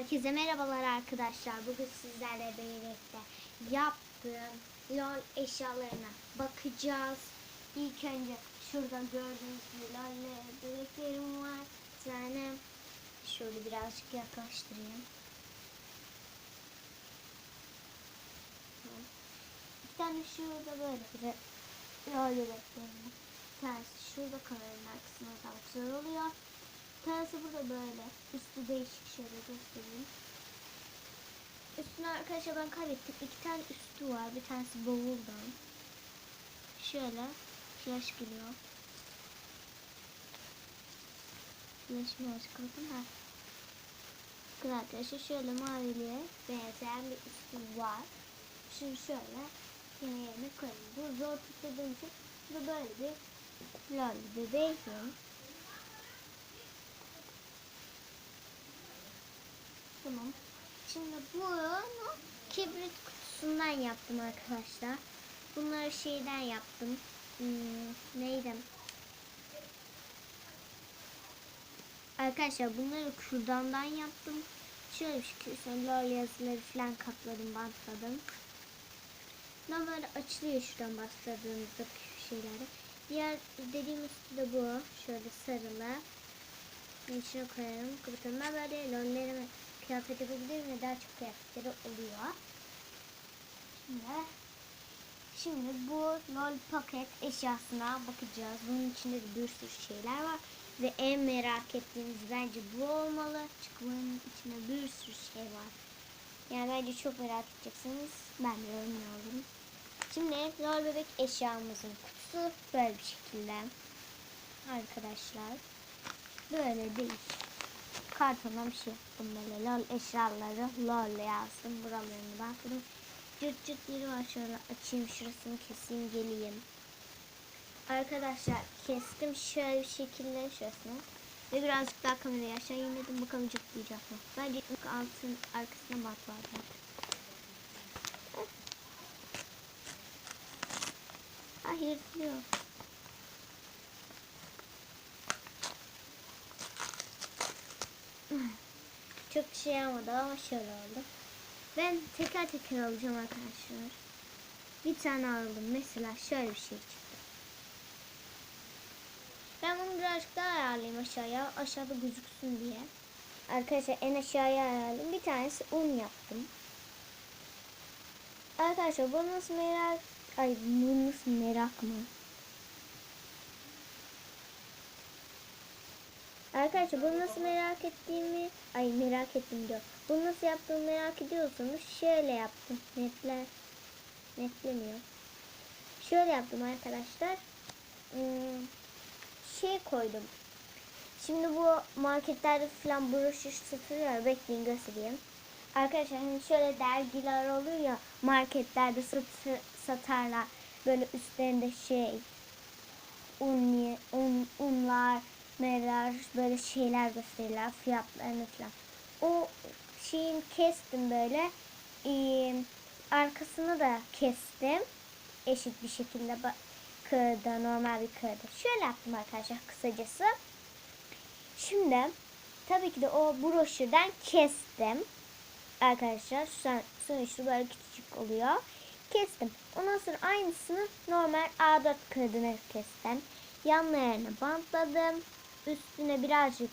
Herkese merhabalar arkadaşlar. Bugün sizlerle birlikte yaptığım LOL eşyalarına bakacağız. İlk önce şurada gördüğünüz gibi LOL bebeklerim var. Bir tane şöyle birazcık yaklaştırayım. Bir tane şurada böyle bir LOL bebeklerim. Bir tanesi şurada kameranın arkasında daha güzel oluyor. Tanesi burada böyle. Üstü değişik şöyle göstereyim. Üstüne arkadaşlar ben kaybettim. İki tane üstü var. Bir tanesi bavuldan. Şöyle flash geliyor. Flash birazcık bakın ha. Bakın arkadaşlar şöyle maviliğe benzeyen bir üstü var. Şimdi şöyle yine yerine koyayım. Bu zor tuttuğum için bu böyle bir lol bebeğim. Tamam. Şimdi bunu kibrit kutusundan yaptım arkadaşlar. Bunları şeyden yaptım. Hmm, neydi? Arkadaşlar bunları kürdandan yaptım. Şöyle bir şey sonra lol yazıları falan katladım, bantladım. Bunlar açılıyor şuradan bastırdığınızda şeyleri. Diğer dediğim üstü de bu. Şöyle sarılı. İçine koyarım. Kapatalım. Ben böyle lollerimi kıyafet yapabilirim ve daha çok kıyafetleri oluyor. Şimdi Şimdi bu lol paket eşyasına bakacağız. Bunun içinde de bir sürü şeyler var. Ve en merak ettiğiniz bence bu olmalı. Çünkü bunun içinde bir sürü şey var. Yani bence çok merak edeceksiniz. Ben de yorumluyorum. Şimdi lol bebek eşyamızın kutusu böyle bir şekilde. Arkadaşlar. Böyle değil. Kartondan bir şey yaptım böyle. Lol eşyaları lol yazdım. Buralarını bantladım. Cırt cırt yeri var şöyle açayım şurasını keseyim geleyim. Arkadaşlar kestim şöyle bir şekilde şurasını. Ve birazcık daha kamerayı aşağı indirdim. Bakalım cırtlayacak mı? Bence ilk altın arkasına bant vardı. Ah yırtılıyor. Çok şey olmadı ama şöyle oldu. Ben teker teker alacağım arkadaşlar. Bir tane aldım. Mesela şöyle bir şey çıktı. Ben bunu birazcık daha ayarlayayım aşağıya. Aşağıda gözüksün diye. Arkadaşlar en aşağıya ayarladım. Bir tanesi un yaptım. Arkadaşlar bu nasıl merak... Ay bu nasıl merak mı? Arkadaşlar bunu nasıl merak ettiğimi ay merak ettim diyor. Bunu nasıl yaptığımı merak ediyorsanız şöyle yaptım. Netler netlemiyor. Şöyle yaptım arkadaşlar. Hmm, şey koydum. Şimdi bu marketlerde falan broşür satılıyor. Bekleyin göstereyim. Arkadaşlar hani şöyle dergiler olur ya marketlerde satı, satarlar. Böyle üstlerinde şey un, un, unlar, merar böyle şeyler gösterirler fiyatlarını falan. O şeyin kestim böyle. Ee, arkasını da kestim. Eşit bir şekilde kağıda normal bir kağıda. Şöyle yaptım arkadaşlar kısacası. Şimdi tabii ki de o broşürden kestim. Arkadaşlar sonuçta böyle küçük oluyor. Kestim. Ondan sonra aynısını normal A4 kağıdına kestim. Yanlarını bantladım. Üstüne birazcık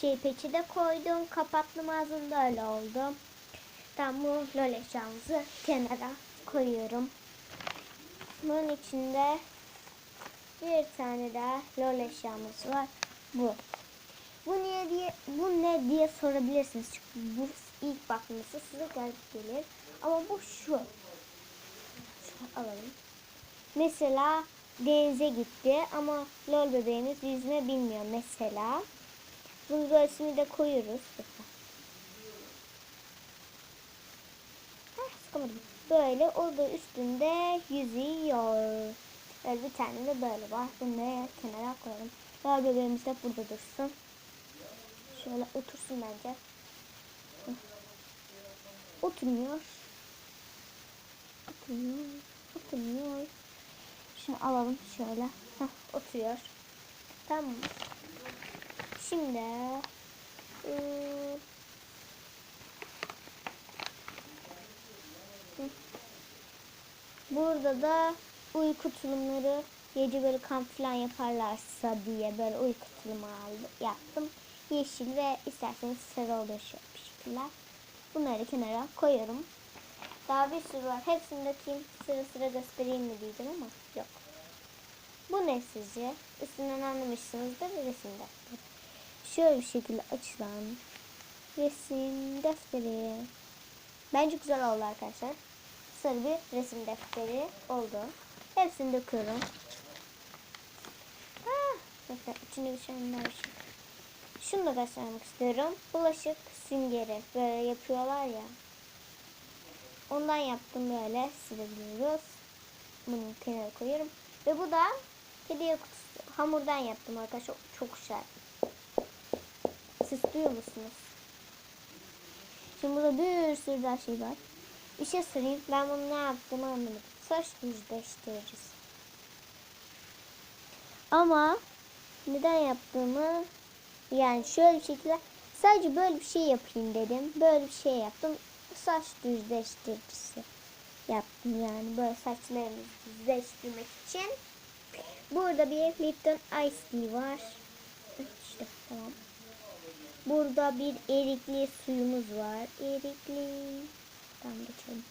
şey peçete koydum. Kapattım ağzında öyle oldu. Tamam bu lol eşyamızı kenara koyuyorum. Bunun içinde bir tane daha lol eşyamız var. Bu. Bu niye diye bu ne diye sorabilirsiniz. Çünkü bu ilk bakması size garip gelir. Ama bu şu. Şu alalım. Mesela denize gitti ama lol bebeğimiz yüzme bilmiyor mesela. Bunun göğsünü de koyuyoruz. Heh. Böyle o da üstünde yüzüyor. Böyle bir tane de böyle var. Bunu da kenara koyalım. Lol bebeğimiz de burada dursun. Şöyle otursun bence. Oturmuyor. Oturmuyor. Oturmuyor. Şimdi alalım şöyle. Heh, oturuyor. Tamam. Şimdi e, Burada da uyku tulumları gece böyle kamp falan yaparlarsa diye böyle uyku tulumu aldım, yaptım. Yeşil ve isterseniz sarı olur şöyle şekiller. Bunları kenara koyuyorum. Daha bir sürü var. Hepsini dökeyim sıra sıra göstereyim mi diyeceğim ama yok. Bu ne sizce? Üstünden anlamışsınızdır resim defteri. Şöyle bir şekilde açılan resim defteri. Bence güzel oldu arkadaşlar. Sarı bir resim defteri oldu. Hepsini döküyorum. Ah, bakın içinde bir şey var. Şunu da göstermek istiyorum. Bulaşık süngeri. Böyle yapıyorlar ya. Ondan yaptım böyle silebiliyoruz. Bunu kenara koyuyorum. Ve bu da hediye kutusu. Hamurdan yaptım arkadaşlar. Çok, güzel. Siz duyuyor musunuz? Şimdi burada bir sürü daha şey var. Bir şey. Ben bunu ne yaptığımı anlamadım. Saç düzleştiricisi. Ama neden yaptığımı yani şöyle bir şekilde sadece böyle bir şey yapayım dedim. Böyle bir şey yaptım. Saç düzleştiricisi yaptım yani böyle saçlarımızı düzleştirmek için. Burada bir Lipton Ice Tea var. İşte tamam. Burada bir erikli suyumuz var. Erikli. Tamam geçelim.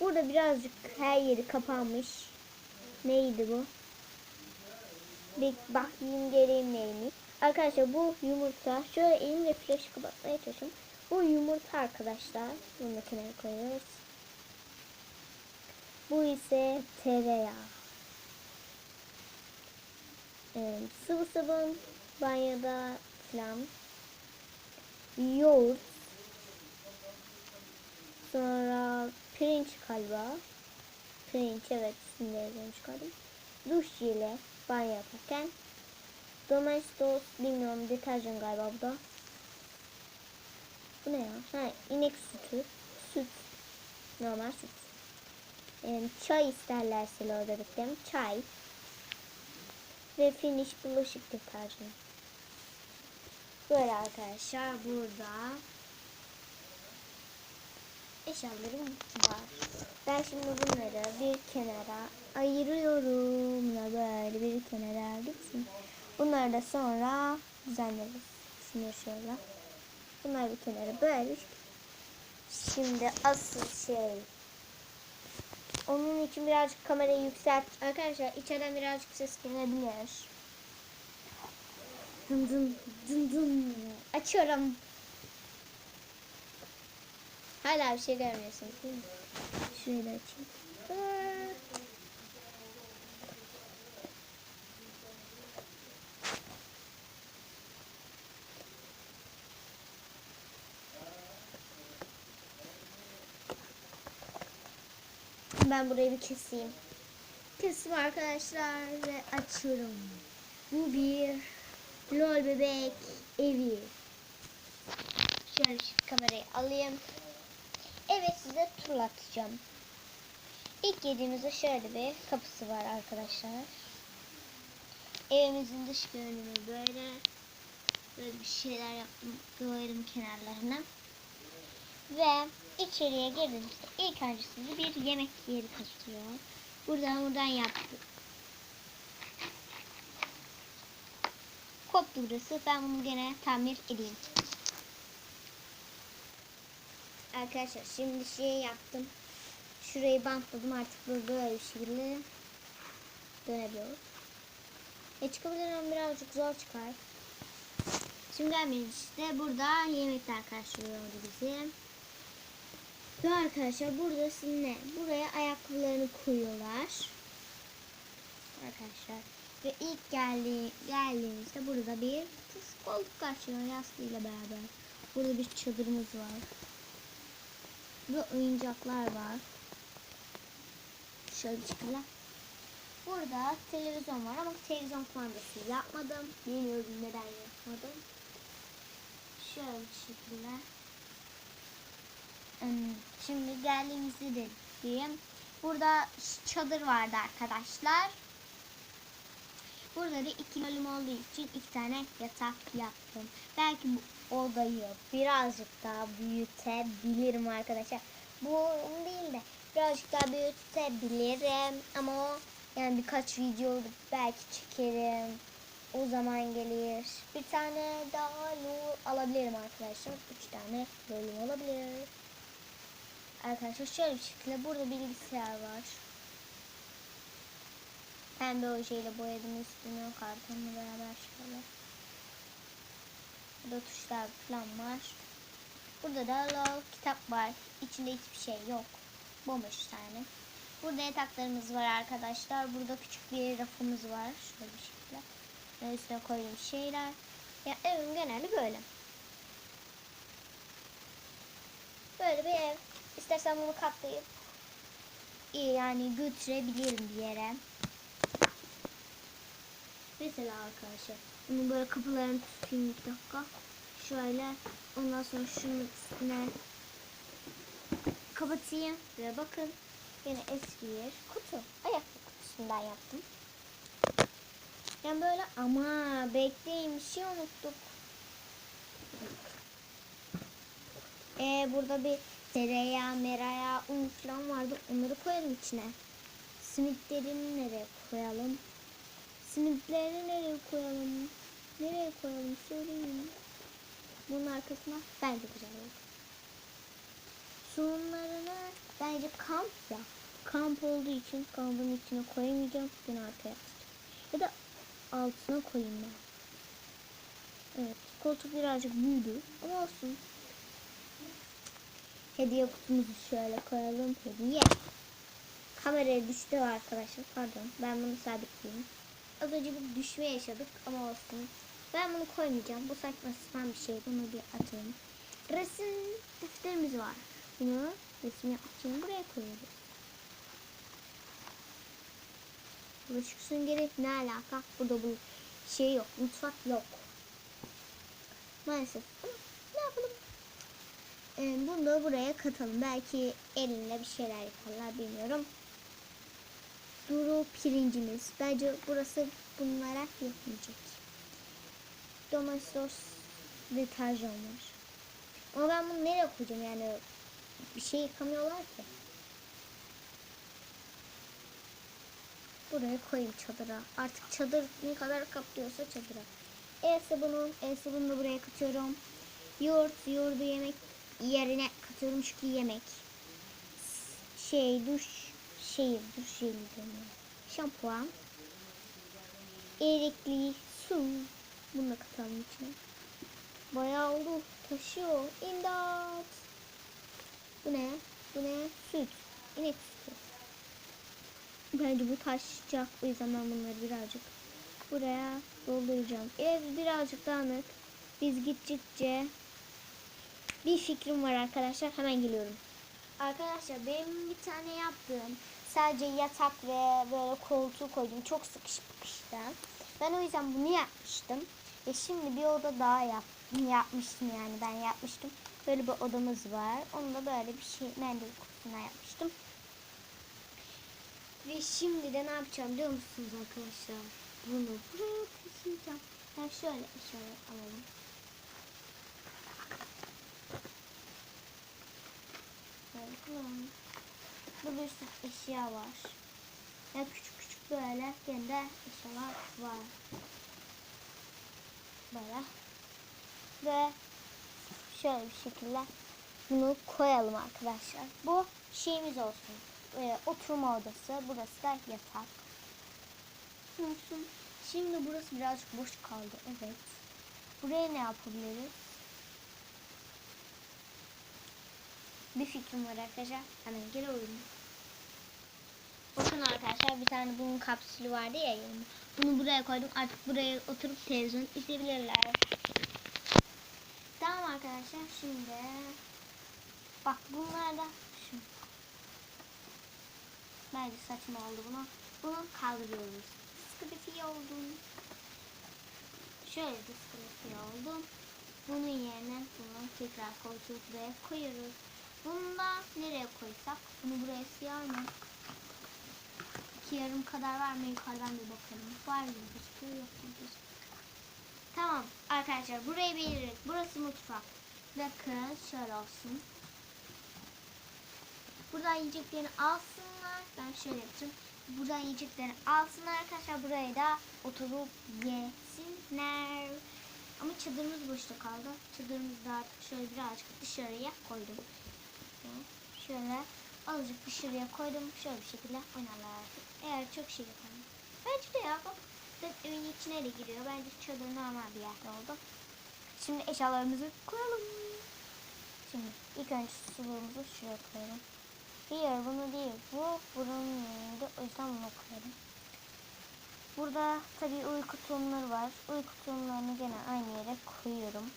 Burada birazcık her yeri kapanmış. Neydi bu? Bir bakayım geleyim neymiş. Arkadaşlar bu yumurta. Şöyle elimle flaşı kapatmaya çalışıyorum. Bu yumurta arkadaşlar. Bunu kenara koyuyoruz. Bu ise tereyağı. Ee, sıvı sabun banyoda falan. Yoğurt. Sonra pirinç galiba. Pirinç evet üstünde yazılmış galiba. Duş jeli banyo yaparken. Domestos bilmiyorum deterjan galiba bu da. Bu ne ya? Ha, inek sütü. Süt. Normal süt. Yani çay isterlerse orada beklerim. Çay. Ve finish bulaşık deterjanı. Böyle arkadaşlar burada eşyalarım var. Ben şimdi bunları bir kenara ayırıyorum. Bunlar böyle bir kenara gitsin. Bunları da sonra düzenleriz. Şunu şöyle. Bunlar bir kenara böyle. Şimdi asıl şey. Onun için birazcık kamerayı yükselt. Arkadaşlar içeriden birazcık ses gelebilir. Dın dın dın dın. Açıyorum. Hala bir şey görmüyorsunuz da açayım. Ben burayı bir keseyim. Kesim arkadaşlar ve açıyorum. Bu bir lol bebek evi. Şöyle kamerayı alayım. Evet size turlatacağım. İlk girdiğimizde şöyle bir kapısı var arkadaşlar. Evimizin dış görünümü böyle. Böyle bir şeyler yaptım. Koyarım kenarlarına. Ve içeriye girdiğimizde ilk önce sizi bir yemek yeri katıyor. Buradan buradan yaptık. Koptu burası. Ben bunu gene tamir edeyim. Arkadaşlar şimdi şey yaptım. Şurayı bantladım artık böyle, bir şekilde dönebiliyoruz. E çıkabilirim birazcık zor çıkar. Şimdi gelmeyiz işte burada yemekler karşılıyordu bizi. Ve arkadaşlar burada ne? Buraya ayakkabılarını koyuyorlar. Arkadaşlar. Ve ilk geldiği, geldiğimizde burada bir kız koltuk karşılıyor yastığıyla beraber. Burada bir çadırımız var. Ve oyuncaklar var. Şöyle şekilde. Burada televizyon var ama televizyon kumandası yapmadım. Bilmiyorum neden yapmadım. Şöyle bir şekilde. Şimdi geldiğimizde de diyeyim. Burada çadır vardı arkadaşlar. Burada da iki bölüm olduğu için iki tane yatak yaptım. Belki bu odayı birazcık daha büyütebilirim arkadaşlar. bu değil de birazcık daha büyütebilirim ama o yani birkaç video belki çekerim. O zaman gelir. Bir tane daha alabilirim arkadaşlar. Üç tane bölüm olabilir. Arkadaşlar şöyle bir şekilde burada bilgisayar var. Pembe ojeyle boyadım üstünü kartonla beraber şöyle. Burada tuşlar falan var. Burada da lol kitap var. İçinde hiçbir şey yok. Bomboş tane. Burada yataklarımız var arkadaşlar. Burada küçük bir rafımız var. Şöyle bir şekilde. Ve üstüne koyduğum şeyler. Ya evim geneli böyle. Böyle bir ev. İstersen bunu katlayıp iyi yani götürebilirim bir yere. Mesela arkadaşlar bunu böyle kapılarını tutayım bir dakika. Şöyle ondan sonra şunun üstüne kapatayım ve bakın yine eski bir kutu. Ayakkabı kutusundan yaptım. Yani böyle ama bekleyin bir şey unuttuk. Ee, burada bir tereyağı, merayağı, un falan vardı. Onları koyalım içine. Simitlerini nereye koyalım? Simitlerini nereye koyalım? Nereye koyalım söyleyin. Bunun arkasına bence güzel olur. Sunumlarını bence kamp ya. Kamp olduğu için kampın içine koyamayacağım. Yine arkaya atacağım. Ya da altına koyayım ben. Evet. Koltuk birazcık büyüdü. Ama olsun. Hediye kutumuzu şöyle koyalım. Hediye. Kameraya düştü arkadaşlar. Pardon. Ben bunu sabitleyeyim. Az önce bir düşme yaşadık ama olsun. Ben bunu koymayacağım. Bu saçma sapan bir şey. Bunu bir atayım. Resim defterimiz var. Bunu yapmak için buraya koyuyoruz. Bulaşık süngeri ne alaka? Burada bu şey yok. Mutfak yok. Maalesef. Ne yapalım? Ee, bunu da buraya katalım. Belki elinle bir şeyler yaparlar bilmiyorum. Duru pirincimiz. Bence burası bunlara yetmeyecek. Domestos deterjan var. Ama ben bunu nereye koyacağım yani? Bir şey yıkamıyorlar ki. Buraya koyayım çadıra. Artık çadır ne kadar kaplıyorsa çadıra. El sabunu, el sabunu da buraya katıyorum. Yoğurt, yoğurdu yemek yerine katıyorum çünkü yemek. Şey, duş, şey, duş jeli. Şampuan. Erikli su. Bunu da katalım içine. Bayağı oldu. Taşıyor. İmdat. Bu ne? Bu ne? Süt. İnek sütü. Bence bu taşacak. O yüzden ben bunları birazcık buraya dolduracağım. Ev birazcık dağınık. Biz gittikçe bir fikrim var arkadaşlar. Hemen geliyorum. Arkadaşlar benim bir tane yaptığım sadece yatak ve böyle koltuğu koydum. Çok sıkışmıştı. Ben o yüzden bunu yapmıştım. Ve şimdi bir oda daha yap, yapmıştım yani ben yapmıştım. Böyle bir odamız var. Onu da böyle bir şey mendil kutusuna yapmıştım. Ve şimdi de ne yapacağım biliyor musunuz arkadaşlar? Bunu buraya taşıyacağım. Ben şöyle şöyle alalım. Böyle kullanalım. Burada bir sürü eşya var. Ya küçük küçük böyle gene de eşyalar var. Böyle. Ve şöyle bir şekilde bunu koyalım arkadaşlar. Bu şeyimiz olsun. Ee, oturma odası. Burası da yatak. Olsun. Şimdi burası birazcık boş kaldı. Evet. Buraya ne yapabiliriz? Bir fikrim var arkadaşlar. Hemen geliyorum. Bakın arkadaşlar bir tane bunun kapsülü vardı ya yanımda. Bunu buraya koydum. Artık buraya oturup televizyon izleyebilirler. Tamam arkadaşlar şimdi bak bunlar da şu. Bence saçma oldu buna. Bunu kaldırıyoruz. Skrifiye oldum. Şöyle de skrifiye oldum. Bunun yerine bunu tekrar koltuğu buraya koyuyoruz. Bunu da nereye koysak? Bunu buraya sığar mı? İki yarım kadar var mı? Yukarıdan bir bakalım. Var mı? Gözüküyor yok mu? Tamam arkadaşlar burayı belirledik. Burası mutfak. Bakın şöyle olsun. Buradan yiyeceklerini alsınlar. Ben şöyle yapacağım. Buradan yiyeceklerini alsınlar arkadaşlar. Buraya da oturup yesinler. Ama çadırımız boşta kaldı. Çadırımızı da artık şöyle birazcık dışarıya koydum. Şöyle azıcık dışarıya koydum. Şöyle bir şekilde oynarlar artık. Eğer çok şey yapalım. Bence de ya bak. Evin içine de giriyor. Bence çadır normal bir yerde oldu. Şimdi eşyalarımızı koyalım. Şimdi ilk önce suluğumuzu şuraya koyalım. Hayır bunu değil. Bu bunun yerinde. O yüzden bunu koyalım. Burada tabii uyku tulumları var. Uyku tulumlarını gene aynı yere koyuyorum.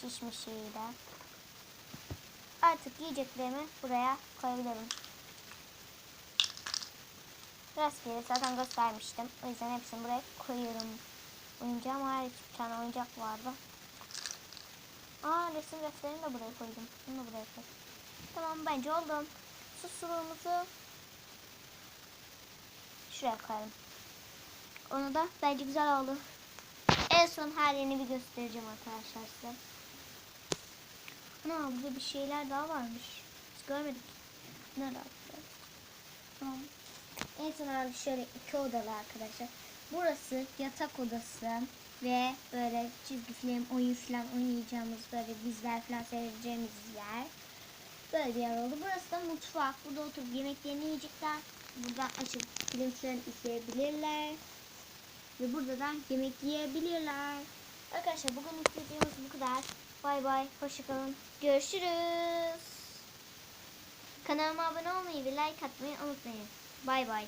Şişmiş şeyler. Artık yiyeceklerimi buraya koyabilirim. Rastgele zaten göstermiştim. O yüzden hepsini buraya koyuyorum. Oyuncağım hariç bir tane oyuncak vardı. Aa resim defterini de buraya koydum. Bunu da buraya koydum. Tamam bence oldu. Su suluğumuzu şuraya koyalım. Onu da bence güzel oldu. En son halini bir göstereceğim arkadaşlar size. Ana burada bir şeyler daha varmış. Hiç görmedik. Nerede? Tamam. En son hali şöyle iki odalı arkadaşlar. Burası yatak odası ve böyle çizgi film, oyun falan oynayacağımız böyle diziler falan seyredeceğimiz yer. Böyle bir yer oldu. Burası da mutfak. Burada oturup yemeklerini yiyecekler. Buradan açıp film falan izleyebilirler. Ve burada da yemek yiyebilirler. Arkadaşlar bugünlük videomuz bu kadar. Bay bay. Hoşçakalın. Görüşürüz. Kanalıma abone olmayı ve like atmayı unutmayın. Bay bay.